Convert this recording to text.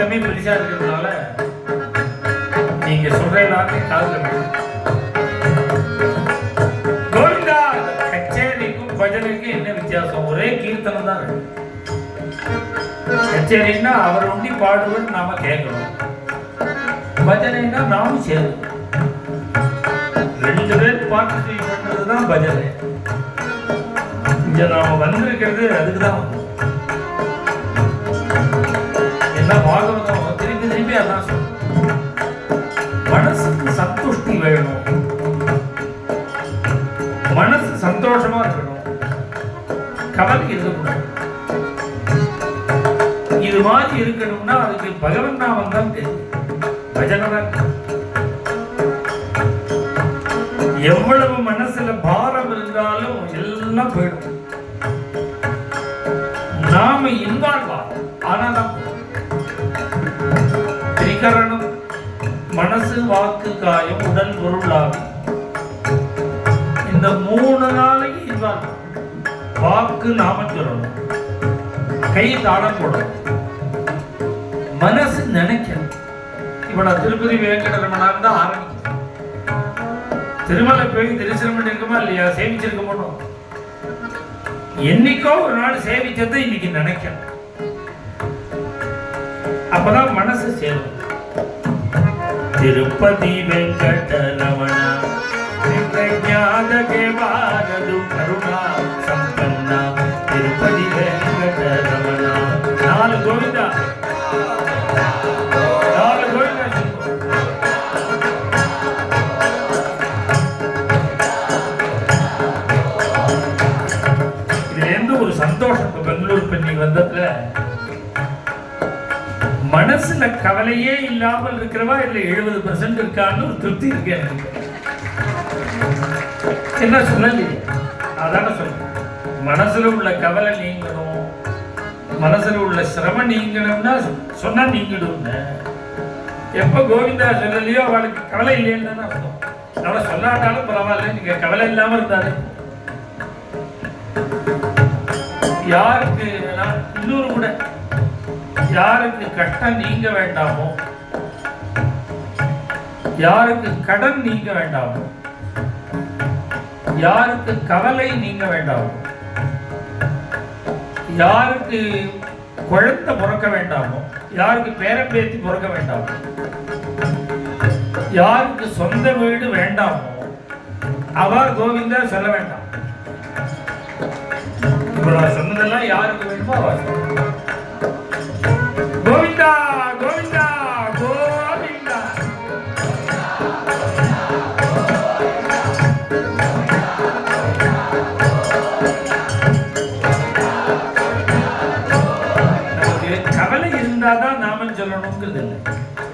சத்தமே பெருசா இருக்கிறதுனால நீங்க சொல்ற எல்லாத்தையும் காதல கோவிந்தா கச்சேரிக்கும் பஜனைக்கும் என்ன வித்தியாசம்? ஒரே கீர்த்தனம் தான் இருக்கு. கச்சேரின்னா அவர் ஒண்டி பாடுவது நாம கேட்கணும் பஜனைன்னா நாமும் சேரும் ரெண்டு பேர் பார்த்து பண்றது தான் பஜனை. இங்க நாம வந்திருக்கிறது அதுக்கு தான் வந்தோம். எல்லாம் பாகவதம் திருப்பி திருப்பி அதான் மனசுக்கு சந்துஷ்டி வேணும். மனசு சந்தோஷமா இருக்கணும். கவலை இருக்கக்கூடாது. இது மாதிரி இருக்கணும்னா அதுக்கு பகவன் நாமம் தான் தெரியும். பஜனை தான் எவ்வளவு மனசுல பாரம் இருந்தாலும் எல்லாம் போயிடும். நாம இன்வால்வ் ஆகும் விகரணம் மனசு வாக்கு காயம் உடல் பொருளாகும். இந்த மூணு நாளைக்கு இதுதான் வாக்கு நாம சொல்லணும். கை தாளம் போடணும். மனசு நினைக்கணும். இப்ப நான் திருப்பதி வெங்கடரமணார் தான் ஆரம்பிக்கிறேன் திருமலை போய் தரிசனம் பண்ணிருக்கோமா இல்லையா? சேமிச்சிருக்க மாட்டோம். என்னைக்கோ ஒரு நாள் சேமிச்சதை இன்னைக்கு நினைக்கணும். அப்பதான் மனசு சேரும். திருப்பதி வெங்கடரமண ஞானகே பாரது கருணா சம்பನ್ನ திருப்பதி வெங்கடரமண. நாலு கோவிந்தா. நாலு கோவிந்தா. சொல்லுவோம். இதுல இருந்து ஒரு சந்தோஷம் இப்ப பெங்களூர் இப்ப நீ வந்ததுல. மனசுல கவலையே இல்லாமல் இருக்கிறவா? இதுல எழுபது பெர்சென்ட் இருக்கான்னு ஒரு திருப்தி இருக்கு எனக்கு. என்ன சொல்லலையே அதான சொல்றேன். மனசுல உள்ள கவலை நீங்கணும். மனசுல உள்ள சிரமம் நீங்கணும்னா சொன்னா நீங்கிடும் எப்ப கோவிந்தா சொல்லலையோ அவளுக்கு கவலை இல்லைன்னு தானே அர்த்தம். அவளை சொல்லாட்டாலும் பரவாயில்ல. நீங்க கவலை இல்லாம இருந்தாரு யாருக்கு நான் இன்னொரு கூட யாருக்கு கஷ்டம் நீங்க வேண்டாமோ? யாருக்கு கடன் நீங்க வேண்டாமோ? யாருக்கு கவலை நீங்க வேண்டாமோ? யாருக்கு குழந்தை பிறக்க வேண்டாமோ? யாருக்கு பேரம்பேத்தி பிறக்க வேண்டாமோ? யாருக்கு சொந்த வீடு வேண்டாமோ? அவர் கோவிந்தா சொல்ல வேண்டாம். இப்ப நான் சொன்னதெல்லாம் யாருக்கு வேணுமோ அவ நமக்கு கவலை இருந்தாதான் நாம சொல்லணுங்கிறது இல்லை